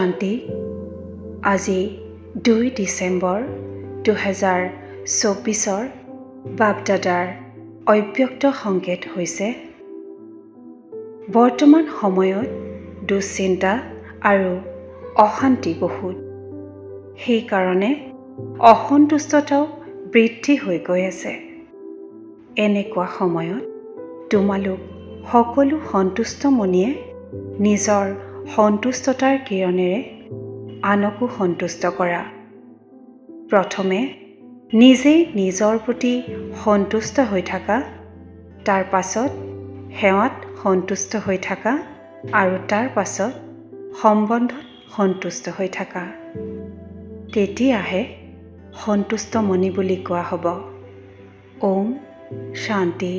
শান্তি আজি দুই ডিচেম্বৰ দুহেজাৰ চৌবিছৰ বাপদাদাৰ অব্যক্ত সংকেত হৈছে। বৰ্তমান সময়ত দুশ্চিন্তা আৰু অশান্তি বহুত সেইকাৰণে অসন্তুষ্টতাও বৃদ্ধি হৈ গৈ আছে। এনেকুৱা সময়ত তোমালোক সকলো সন্তুষ্ট মনীয়ে নিজৰ সন্তুষ্টতাৰ কিৰণেৰে আনকো সন্তুষ্ট কৰা। প্ৰথমে নিজেই নিজৰ প্ৰতি সন্তুষ্ট হৈ থাকা তাৰ পাছত সেৱাত সন্তুষ্ট হৈ থাকা আৰু তাৰ পাছত সম্বন্ধত সন্তুষ্ট হৈ থাকা। তেতিয়াহে সন্তুষ্ট মণি বুলি কোৱা হ'ব। ওম শান্তি।